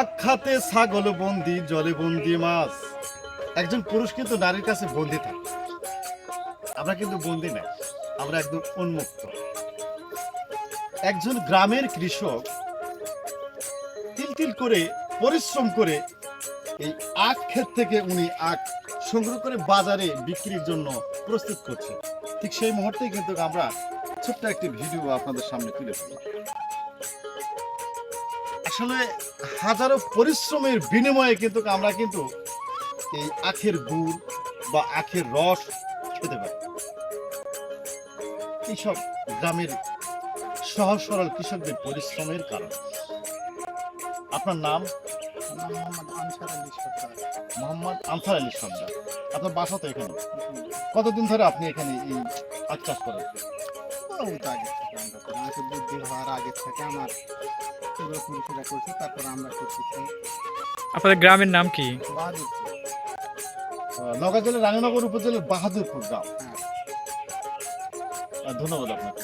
আখ খাতে ছাগল বন্দি, জলে বন্দি মাছ। একজন পুরুষ কিন্তু নারীর কাছে বন্দি থাকে। আমরা কিন্তু বন্দি নাই আমরা একদম উন্মুক্ত। একজন গ্রামের কৃষক তিল তিল করে পরিশ্রম করে এই আখ ক্ষেত থেকে উনি আখ সংগ্রহ করে বাজারে বিক্রির জন্য প্রস্তুত করছে ঠিক সেই মুহূর্তেই কিন্তু আমরা ছোট্ট একটি ভিডিও আপনাদের সামনে তুলে ধরলাম। আসলে হাজারো পরিশ্রমের বিনিময়ে কিন্তু আমরা কিন্তু এই আখের গুড় বা আখের রস খেতে পারি। এইসব গ্রামের সহজ সরল কৃষকদের পরিশ্রমের কারণ। আপনার নাম? আমার মোহাম্মদ আনসার আলী সরকার মোহাম্মদ আনসার আলী সর্দার। আপনার বাসা তো এখানে। কতদিন ধরে আপনি এখানে এই আখ চাষ করেন? বহুত আগে থেকে আমরা করি। আমাকে বুদ্ধি হওয়ার আগে থেকে আমার পূর্বপুরুষেরা করছে তারপর আমরা করতেছি। আপনাদের গ্রামের নাম কি? বাহাদুরপুর। নগর জেলার রানীনগর উপজেলার বাহাদুরপুর গ্রাম। হ্যাঁ। ধন্যবাদ আপনাকে।